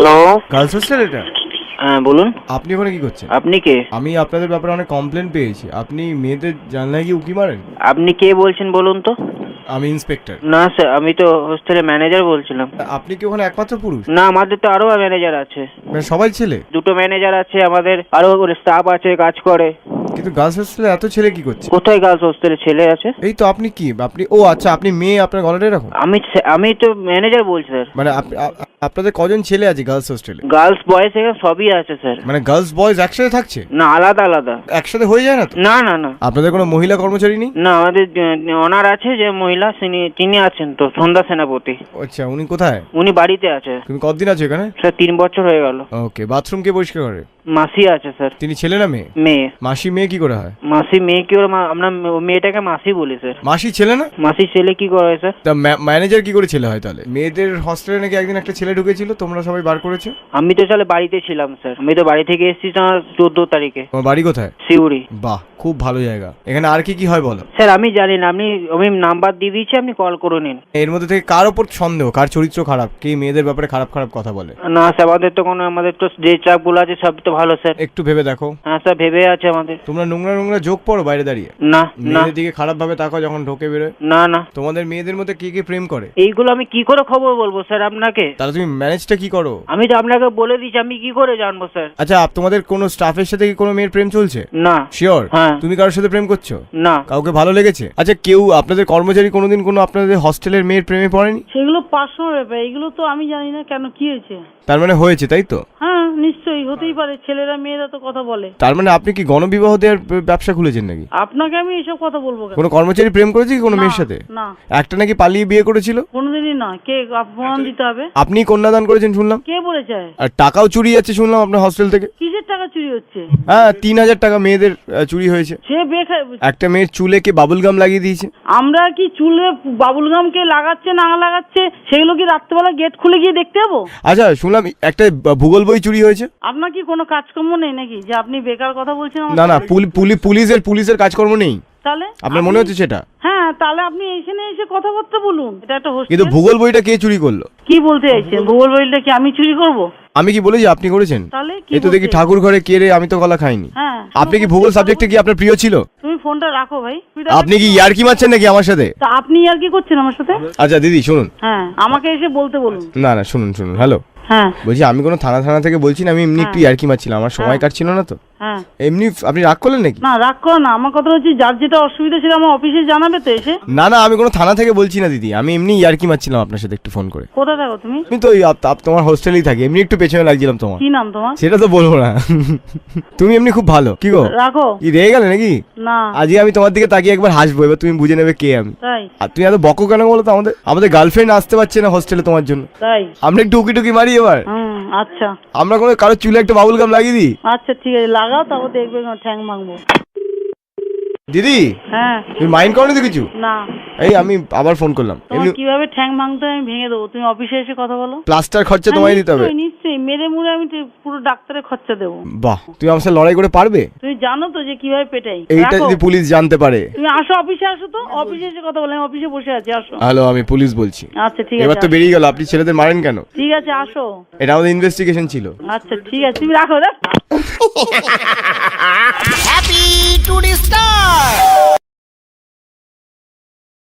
Hello girls hostel এটা? হ্যাঁ বলুন। আপনি ওখানে কি করছেন? আপনি কে? আমি আপনাদের ব্যাপারে অনেক কমপ্লেন পেয়েছি। আপনি মেয়েদের জানলায় গিয়ে উকি মারেন? আপনি কে বলছেন বলুন তো? আমি ইন্সপেক্টর না স্যার আমি তো হোস্টেলের ম্যানেজার বলছিলাম। আপনি কি ওখানে একমাত্র পুরুষ? না আমাদের তো আরও ম্যানেজার আছে। মানে সবাই ছেলে? দুটো ম্যানেজার আছে আমাদের আরও স্টাফ আছে কাজ করে। কিন্তু গার্লস হোস্টেলে এত ছেলে কি করছে? কোথায় গার্লস হোস্টেলে ছেলে আছে? এই তো আপনি কি? আপনি ও আচ্ছা আপনি মেয়ে আপনার গলাটা এরকম? আমি আমি তো ম্যানেজার বলছি স্যার মানে আপনাদের কজন ছেলে আছে গার্লস হোস্টেলে গার্লস বয়েজ এখানে সবই আছে স্যার মানে গার্লস বয়েজ একসাথে থাকছে? না আলাদা আলাদা। একসাথে হয়ে যায় না তো? না না না। আপনাদের কোনো মহিলা কর্মচারী নেই? না আমাদের অনার আছে যে মহিলা তিনি তিনি আছেন তো সন্ধ্যা সেনাপতি। আচ্ছা উনি কোথায়? উনি বাড়িতে আছে। তুমি কতদিন আছো এখানে? স্যার তিন বছর হয়ে গেল। ওকে বাথরুম কে পরিষ্কার করে? মাসি আছে স্যার। তিনি ছেলে না মেয়ে? মেয়ে। মাসি মেয়ে কি করে হয়? মাসি মেয়ে কি মা- আমরা মেয়েটাকে মাসি বলি স্যার। মাসি ছেলে না? মাসি ছেলে কি করে স্যার? তা ম্যানেজার কি করে ছেলে হয় তাহলে? মেয়েদের হস্টেলে নাকি একদিন একটা ছেলে ঢুকেছিল তোমরা সবাই বার করেছ? আমি তো তাহলে বাড়িতে ছিলাম স্যার। আমি তো বাড়ি থেকে এসেছি চোদ্দ তারিখে। তোমার বাড়ি কোথায়? সিউড়ি বাহ খুব ভালো জায়গা। এখানে আর কি কি হয় বলো? স্যার আমি জানি না। আপনি আমি নাম্বার দিয়ে দিয়েছি আপনি কল করে নিন। এর মধ্যে থেকে কার ওপর সন্দেহ? কার চরিত্র খারাপ? কে মেয়েদের ব্যাপারে খারাপ খারাপ কথা বলে? না স্যার আমাদের তো কোনো আমাদের তো যে চাপগুলো আছে সব তো ভালো স্যার। একটু ভেবে দেখো। হ্যাঁ স্যার ভেবে আছে আমাদের। তোমরা নোংরা নোংরা যোগ পড়ো বাইরে দাঁড়িয়ে। না না। মেয়েদের দিকে খারাপ ভাবে তাকাও যখন ঢোকে বেরোয়। না না। তোমাদের মেয়েদের মধ্যে কে কে প্রেম করে? এইগুলো আমি কি করে খবর বলব স্যার আপনাকে? তাহলে তুমি ম্যানেজটা কি করো? আমি তো আপনাকে বলে দিচ্ছি আমি কি করে জানব স্যার? আচ্ছা আপ- তোমাদের কোনো স্টাফের সাথে কি কোনো মেয়ের প্রেম চলছে? না। শিওর হ্যাঁ। তুমি কারোর সাথে প্রেম করছ? না। কাউকে ভালো লেগেছে? আচ্ছা কেউ আপনাদের কর্মচারী কোনোদিন কোনো আপনাদের হস্টেলের মেয়ের প্রেমে পড়েনি? সেগুলো পার্সোনাল ব্যাপার এগুলো তো আমি জানি না কেন কি হয়েছে? তার মানে হয়েছে তাই তো? হ্যাঁ নিশ্চয়ই হতেই পারে। ছেলেরা মেয়েরা তো কথা বলে। তার মানে আপনি কি গণবিবাহ দেওয়ার ব্যবসা খুলেছেন নাকি? আপনাকে আমি এসব কথা বলব কেন? কোনো কর্মচারী প্রেম করেছে কি কোনো না, মেয়ের সাথে? না। একটা নাকি পালিয়ে বিয়ে করেছিল? কোনোদিনই না। কে প্রমাণ দিতে হবে? আপনি কন্যাদান করেছেন শুনলাম। কে বলেছে? আর টাকাও চুরি যাচ্ছে শুনলাম আপনার হস্টেল থেকে। কিসের টাকা চুরি হচ্ছে? হ্যাঁ তিন হাজার টাকা মেয়েদের আহ, চুরি হয়েছে। সে বেখা একটা মেয়ের চুলে কে বাবুল গাম লাগিয়ে দিয়েছে? আমরা কি চুলে বাবুল গাম কে লাগাচ্ছে না লাগাচ্ছে সেগুলো কি রাত্রেবেলা গেট খুলে গিয়ে দেখতে যাব? আচ্ছা শুনলাম একটা ভূগোল বই চুরি হয়েছে। আপনার কি কোনো কাজকর্ম নেই নাকি? যে আপনি বেকার কথা বলছেন না না পুলিশের পুলিশের কাজকর্ম নেই। তাহলে? আপনার মনে হচ্ছে সেটা? হ্যাঁ তাহলে আপনি এখানে এসে কথাবার্তা বলুন। এটা একটা কিন্তু ভূগোল বইটা কে চুরি করল? কি বলতে চাইছেন? ভূগোল বইটা কি আমি চুরি করব? আমি কি বলেছি আপনি করেছেন? তাহলে কি এই তো দেখি ঠাকুর ঘরে কে রে আমি তো গলা খাইনি। হ্যাঁ আপনি কি ভূগোল সাবজেক্টে কি আপনার প্রিয় ছিল? তুমি ফোনটা রাখো ভাই। আপনি কি ইয়ারকি মারছেন নাকি আমার সাথে? তা আপনি আর কি করছেন আমার সাথে? আচ্ছা দিদি শুনুন। হ্যাঁ আমাকে এসে বলতে বলুন। না না শুনুন শুনুন হ্যালো। হ্যাঁ বলছি আমি কোনো থানা থানা থেকে বলছি না আমি এমনি একটু ইয়ার্কি মারছিলাম আমার সময় হ্যাঁ। কাটছিল না তো হ্যাঁ। এমনি আপনি রাগ করলেন নাকি? না রাগ করো না। আমার কথা হচ্ছে যার যেটা অসুবিধা সেটা আমার অফিসে জানাবে তো এসে। না না আমি কোনো থানা থেকে বলছি না দিদি। আমি এমনি ইয়ারকি মারছিলাম আপনার সাথে একটু ফোন করে। থাকো তুমি? আমি তো ওই আপ- আপ- তোমার হোস্টেলেই থাকি। এমনি একটু পেছনে লাগছিলাম তোমার। কি নাম তোমার? সেটা তো বলব না। তুমি এমনি খুব ভালো। কি গো? রাখো। কি রেগে গেলে নাকি? না। আজকে আমি তোমার দিকে তাকিয়ে একবার হাসবো এবার তুমি বুঝে নেবে কে আমি। তাই। আর তুমি এত বকো কেন বলো তো? আমাদের আমাদের গার্লফ্রেন্ড আসতে পারছে না হোস্টেলে তোমার জন্য। তাই। আমরা একটু উকি টুকি মারি এবার। হুম আচ্ছা। আমরা কোনো কারও চুলে একটা বাবুল গাম লাগিয়ে দিই? আচ্ছা ঠিক আছে লাগাও। তারপর দেখবে ঠ্যাং ভাঙবো। দিদি হ্যাঁ। তুমি মাইন্ড করো তো কিছু? না। এই আমি আবার ফোন করলাম। তোমার কীভাবে ঠ্যাং ভাঙতে আমি ভেঙে দেবো। তুমি অফিসে এসে কথা বলো। প্লাস্টার খরচা তোমায় হ্যাঁ, দিতে হবে। নিশ্চয়ই, মেরে মুড়ে আমি পুরো ডাক্তারের খরচা দেবো। বাহ তুমি আমার সাথে লড়াই করে পারবে? তুমি জানো তো যে কীভাবে পেটাই। এইটা যদি পুলিশ জানতে পারে। তুমি আসো অফিসে আসো তো। অফিসে এসে কথা বলে। আমি অফিসে বসে আছি আসো। হ্যালো আমি পুলিশ বলছি। আচ্ছা ঠিক আছে এবার তো বেরিয়ে গেল। আপনি ছেলেদের মারেন কেন? ঠিক আছে আসো। এটা আমাদের ইনভেস্টিগেশন ছিল। আচ্ছা ঠিক আছে। তুমি রাখো দেখ Happy to the star!